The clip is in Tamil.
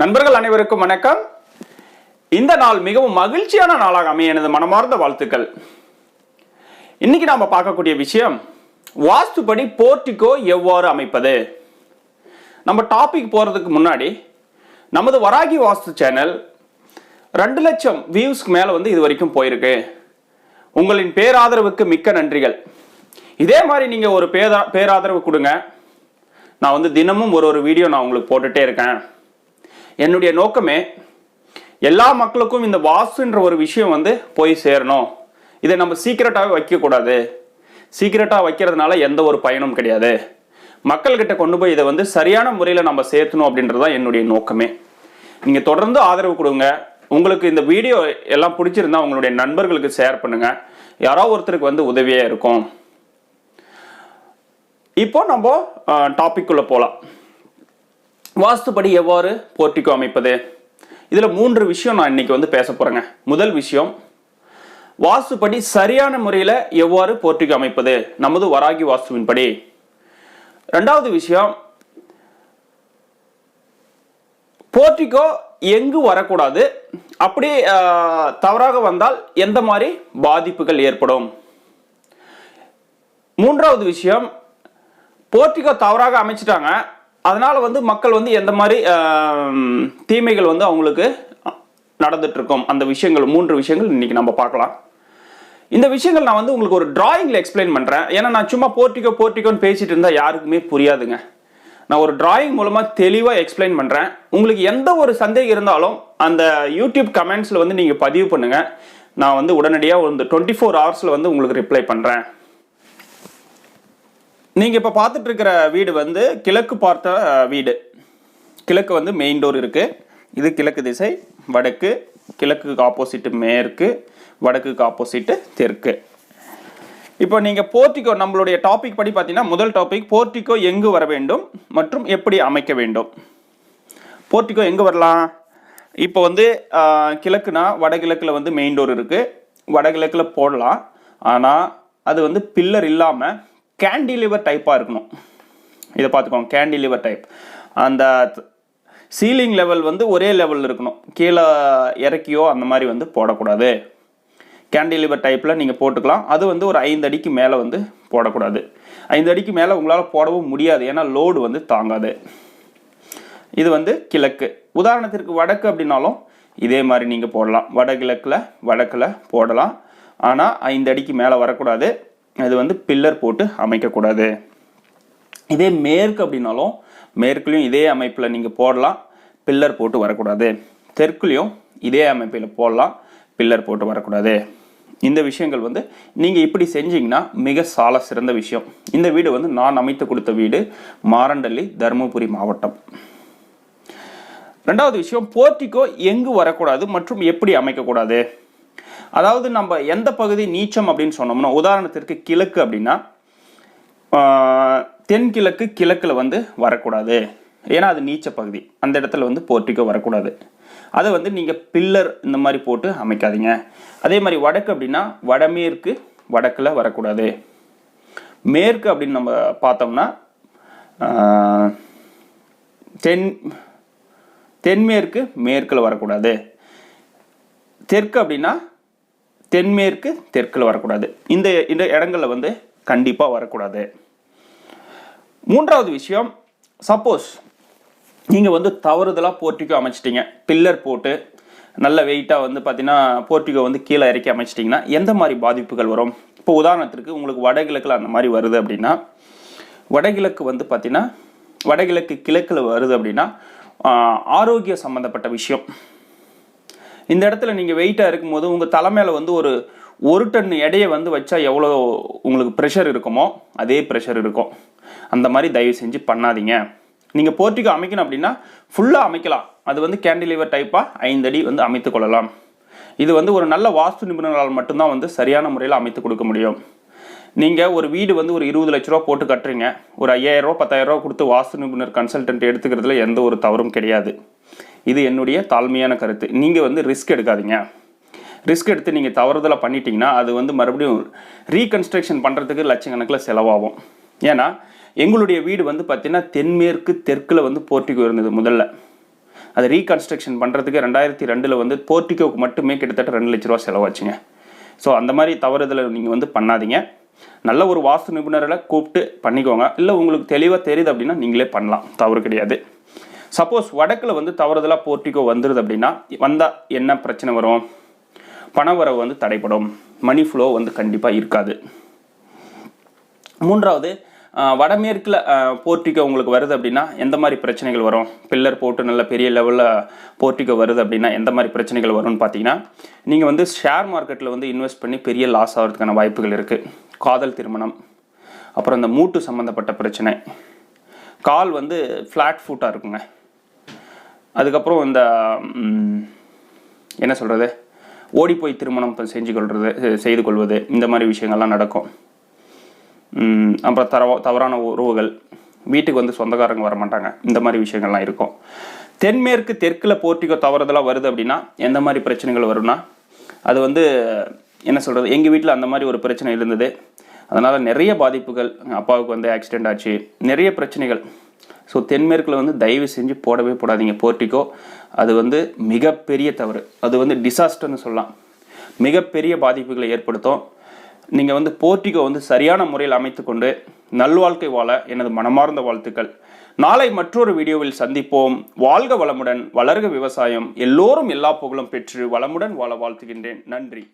நண்பர்கள் அனைவருக்கும் வணக்கம். இந்த நாள் மிகவும் மகிழ்ச்சியான நாளாக அமைய எனது மனமார்ந்த வாழ்த்துக்கள். இன்னைக்கு நாம பார்க்கக்கூடிய விஷயம் வாஸ்துப்படி போர்ட்டிகோ எவ்வாறு அமைப்பது? நம்ம டாபிக் போறதுக்கு முன்னாடி நமது வராகி வாஸ்து சேனல் ரெண்டு லட்சம் வியூஸ்க்கு மேல வந்து இது வரைக்கும் போயிருக்கு. உங்களின் பேராதரவுக்கு மிக்க நன்றிகள். இதே மாதிரி நீங்க ஒரு பேரா பேராதரவு கொடுங்க. நான் வந்து தினமும் ஒரு ஒரு வீடியோ நான் உங்களுக்கு போட்டுட்டே இருக்கேன். என்னுடைய நோக்கமே எல்லா மக்களுக்கும் இந்த வாஸ்துன்ற ஒரு விஷயம் வந்து போய் சேரணும். இதை நம்ம சீக்கிரட்டாகவே வைக்கக்கூடாது. சீக்கிரட்டாக வைக்கிறதுனால எந்த ஒரு பயனும் கிடையாது. மக்கள்கிட்ட கொண்டு போய் இதை வந்து சரியான முறையில் நம்ம சேர்த்தணும் அப்படின்றது தான் என்னுடைய நோக்கமே. நீங்கள் தொடர்ந்து ஆதரவு கொடுங்க. உங்களுக்கு இந்த வீடியோ எல்லாம் பிடிச்சிருந்தா உங்களுடைய நண்பர்களுக்கு ஷேர் பண்ணுங்கள் யாரோ ஒருத்தருக்கு வந்து உதவியாக இருக்கும். இப்போ நம்ம டாப்பிக்குள்ளே போகலாம் வாஸ்துப்படி எவ்வாறு போர்ட்டிகோ அமைப்பது? இதில் மூன்று விஷயம் நான் இன்னைக்கு வந்து பேச போகிறேங்க முதல் விஷயம் வாஸ்துப்படி சரியான முறையில் எவ்வாறு போர்ட்டிகோ அமைப்பது? நமது வராகி வாஸ்துவின்படி. ரெண்டாவது விஷயம் போர்ட்டிகோ எங்கு வரக்கூடாது? அப்படி தவறாக வந்தால் எந்த மாதிரி பாதிப்புகள் ஏற்படும்? மூன்றாவது விஷயம் போர்ட்டிகோ தவறாக அமைச்சிட்டாங்க. அதனால் வந்து மக்கள் வந்து எந்த மாதிரி தீமைகள் வந்து அவங்களுக்கு நடந்துட்டுருக்கோம். அந்த விஷயங்கள் மூன்று விஷயங்கள் இன்றைக்கி நம்ம பார்க்கலாம். இந்த விஷயங்கள் நான் வந்து உங்களுக்கு ஒரு ட்ராயிங்கில் எக்ஸ்பிளைன் பண்ணுறேன் ஏன்னா நான் சும்மா போர்ட்டிகோ போர்ட்டிகோன்னு பேசிகிட்டு இருந்தால் யாருக்குமே புரியாதுங்க. நான் ஒரு டிராயிங் மூலமாக தெளிவாக எக்ஸ்பிளைன் பண்ணுறேன் உங்களுக்கு எந்த ஒரு சந்தேகம் இருந்தாலும் அந்த யூடியூப் கமெண்ட்ஸில் வந்து நீங்கள் பதிவு பண்ணுங்கள் நான் வந்து உடனடியாக வந்து டுவெண்ட்டி ஃபோர் ஹவர்ஸில் வந்து உங்களுக்கு ரிப்ளை பண்ணுறேன் நீங்கள் இப்போ பார்த்துட்டு இருக்கிற வீடு வந்து கிழக்கு பார்த்த வீடு. கிழக்கு வந்து மெயின் டோர் இருக்குது இது கிழக்கு திசை வடக்கு கிழக்குக்கு ஆப்போசிட்டு மேற்கு வடக்குக்கு ஆப்போசிட்டு தெற்கு. இப்போ நீங்கள் போர்ட்டிகோ நம்மளுடைய டாபிக் படி பார்த்தீங்கன்னா முதல் டாபிக் போர்ட்டிகோ எங்கு வர வேண்டும் மற்றும் எப்படி அமைக்க வேண்டும். போர்ட்டிகோ எங்கே வரலாம்? இப்போ வந்து கிழக்குனா வடகிழக்கில் வந்து மெயின் டோர் இருக்குது வடகிழக்கில் போடலாம். ஆனால் அது வந்து பில்லர் இல்லாமல் கேண்டிலிவர் டைப்பாக இருக்கணும். இதை பார்த்துக்கோங்க கேண்டிலிவர் டைப் அந்த சீலிங் லெவல் வந்து ஒரே லெவலில் இருக்கணும். கீழே இறக்கியோ அந்த மாதிரி வந்து போடக்கூடாது. கேண்டிலிவர் டைப்பில் நீங்கள் போட்டுக்கலாம். அது வந்து ஒரு ஐந்து அடிக்கு மேலே வந்து போடக்கூடாது. ஐந்து அடிக்கு மேலே உங்களால் போடவும் முடியாது. ஏன்னா லோடு வந்து தாங்காது. இது வந்து கிழக்கு. உதாரணத்திற்கு வடக்கு அப்படின்னாலும் இதே மாதிரி நீங்கள் போடலாம். வடகிழக்கில் வடக்கில் போடலாம். ஆனால் ஐந்து அடிக்கு மேலே வரக்கூடாது. அது வந்து பில்லர் போட்டு அமைக்கக்கூடாது. இதே மேற்கு அப்படின்னாலும் மேற்குலையும் இதே அமைப்பில் நீங்கள் போடலாம் பில்லர் போட்டு வரக்கூடாது. தெற்குலையும் இதே அமைப்பில் போடலாம் பில்லர் போட்டு வரக்கூடாது. இந்த விஷயங்கள் வந்து நீங்கள் இப்படி செஞ்சீங்கன்னா மிக சால சிறந்த விஷயம். இந்த வீடு வந்து நான் அமைத்து கொடுத்த வீடு மாரண்டள்ளி தருமபுரி மாவட்டம். ரெண்டாவது விஷயம் போர்ட்டிக்கோ எங்கு வரக்கூடாது மற்றும் எப்படி அமைக்கக்கூடாது? அதாவது நம்ம எந்த பகுதி நீச்சம் அப்படின்னு சொன்னோம்னா உதாரணத்திற்கு கிழக்கு அப்படின்னா தென்கிழக்கு கிழக்கில் வந்து வரக்கூடாது. ஏன்னா அது நீச்ச பகுதி. அந்த இடத்துல வந்து போர்ட்டிக்கோ வரக்கூடாது. அதை வந்து நீங்கள் பில்லர் இந்த மாதிரி போட்டு அமைக்காதீங்க. அதே மாதிரி வடக்கு அப்படின்னா வடமேற்கு வடக்கில் வரக்கூடாது. மேற்கு அப்படின்னு நம்ம பார்த்தோம்னா தென் தென்மேற்கு மேற்கில் வரக்கூடாது. தெற்கு அப்படின்னா தென்மேற்கு தெற்கில் வரக்கூடாது. இந்த இந்த இடங்களில் வந்து கண்டிப்பாக வரக்கூடாது. மூன்றாவது விஷயம் சப்போஸ் நீங்கள் வந்து தவறுதலாக போர்ட்டிகோ அமைச்சிட்டீங்க. பில்லர் போட்டு நல்ல வெயிட்டாக வந்து பார்த்தீங்கன்னா போர்ட்டிகோ வந்து கீழே இறக்கி அமைச்சிட்டிங்கன்னா எந்த மாதிரி பாதிப்புகள் வரும்? இப்போ உதாரணத்திற்கு உங்களுக்கு வடகிழக்கில் அந்த மாதிரி வருது அப்படின்னா வடகிழக்கு வந்து பார்த்தீங்கன்னா வடகிழக்கு கிழக்கில் வருது அப்படின்னா ஆரோக்கிய சம்மந்தப்பட்ட விஷயம். இந்த இடத்துல நீங்கள் வெயிட்டாக இருக்கும்போது உங்கள் தலைமையில் வந்து ஒரு ஒரு டன் எடையை வந்து வச்சா எவ்வளோ உங்களுக்கு ப்ரெஷர் இருக்குமோ அதே ப்ரெஷர் இருக்கும். அந்த மாதிரி தயவு செஞ்சு பண்ணாதீங்க. நீங்கள் போர்ட்டிகோ அமைக்கணும் அப்படின்னா ஃபுல்லாக அமைக்கலாம். அது வந்து கேண்டிலிவர் டைப்பாக ஐந்து அடி வந்து அமைத்து கொள்ளலாம். இது வந்து ஒரு நல்ல வாஸ்து நிபுணர்களால் மட்டும்தான் வந்து சரியான முறையில் அமைத்து கொடுக்க முடியும். நீங்கள் ஒரு வீடு வந்து ஒரு இருபது லட்ச ரூபா போட்டு கட்டுறீங்க. ஒரு ஐயாயிரம் ரூபா பத்தாயிரம் ரூபா கொடுத்து வாஸ்து நிபுணர் கன்சல்டன்ட் எடுத்துக்கிறதுல எந்த ஒரு தவறும் கிடையாது. இது என்னுடைய தாழ்மையான கருத்து. நீங்கள் வந்து ரிஸ்க் எடுக்காதீங்க. ரிஸ்க் எடுத்து நீங்கள் தவறுதலாக பண்ணிட்டீங்கன்னா அது வந்து மறுபடியும் ரீகன்ஸ்ட்ரக்ஷன் பண்ணுறதுக்கு லட்சக்கணக்கில் செலவாகும். ஏன்னா எங்களுடைய வீடு வந்து பார்த்திங்கன்னா தென்மேற்கு தெற்கில் வந்து போர்ட்டிகோ இருந்தது முதல்ல. அதை ரீகன்ஸ்ட்ரக்ஷன் பண்ணுறதுக்கு ரெண்டாயிரத்தி ரெண்டில் வந்து போர்ட்டிகோக்கு மட்டுமே கிட்டத்தட்ட ரெண்டு லட்ச ரூபா செலவாச்சுங்க. ஸோ அந்த மாதிரி தவறுதலை நீங்கள் வந்து பண்ணாதீங்க. நல்ல ஒரு வாஸ்து நிபுணர்களை கூப்பிட்டு பண்ணிக்கோங்க. இல்லை உங்களுக்கு தெளிவாக தெரியுது அப்படின்னா நீங்களே பண்ணலாம். தவறு கிடையாது. சப்போஸ் வடக்கில் வந்து தவறுதலாக போர்ட்டிகோ வந்துடுது அப்படின்னா வந்தால் என்ன பிரச்சனை வரும்? பணவரவு வந்து தடைப்படும் மணி ஃப்ளோ வந்து கண்டிப்பாக இருக்காது. மூன்றாவது வடமேற்கில் போர்ட்டிகோ உங்களுக்கு வருது அப்படின்னா எந்த மாதிரி பிரச்சனைகள் வரும்? பில்லர் போட்டு நல்ல பெரிய லெவலில் போர்ட்டிகோ வருது அப்படின்னா எந்த மாதிரி பிரச்சனைகள் வரும்னு பார்த்தீங்கன்னா நீங்கள் வந்து ஷேர் மார்க்கெட்டில் வந்து இன்வெஸ்ட் பண்ணி பெரிய லாஸ் ஆகிறதுக்கான வாய்ப்புகள் இருக்குது காதல் திருமணம் அப்புறம் இந்த மூட்டு சம்மந்தப்பட்ட பிரச்சனை. கால் வந்து ஃப்ளாட் ஃபுட்டாக இருக்குங்க. அதுக்கப்புறம் இந்த என்ன சொல்கிறது ஓடிப்போய் திருமணம் இப்போ செஞ்சு கொள்வது செய்து கொள்வது இந்த மாதிரி விஷயங்கள்லாம் நடக்கும். அப்புறம் தரவ தவறான உறவுகள் வீட்டுக்கு வந்து சொந்தக்காரங்க வர மாட்டாங்க இந்த மாதிரி விஷயங்கள்லாம் இருக்கும். தென்மேற்கு தெற்கில் போர்ட்டிகோ தவறுதலாக வருது அப்படின்னா எந்த மாதிரி பிரச்சனைகள் வரும்னா அது வந்து என்ன சொல்கிறது எங்கள் வீட்டில் அந்த மாதிரி ஒரு பிரச்சனை இருந்தது. அதனால் நிறைய பாதிப்புகள் அப்பாவுக்கு வந்து ஆக்சிடென்ட் ஆச்சு நிறைய பிரச்சனைகள். ஸோ தென்மேற்கில் வந்து தயவு செஞ்சு போடவே போடாதீங்க போர்ட்டிகோ அது வந்து மிகப்பெரிய தவறு. அது வந்து டிசாஸ்டர்னு சொல்லலாம். மிகப்பெரிய பாதிப்புகளை ஏற்படுத்தும். நீங்கள் வந்து போர்ட்டிகோ வந்து சரியான முறையில் அமைத்துக்கொண்டு நல்வாழ்க்கை வாழ எனது மனமார்ந்த வாழ்த்துக்கள். நாளை மற்றொரு வீடியோவில் சந்திப்போம். வாழ்க வளமுடன் வளர்க விவசாயம். எல்லோரும் எல்லா புகழும் பெற்று வளமுடன் வாழ வாழ்த்துகின்றேன். நன்றி.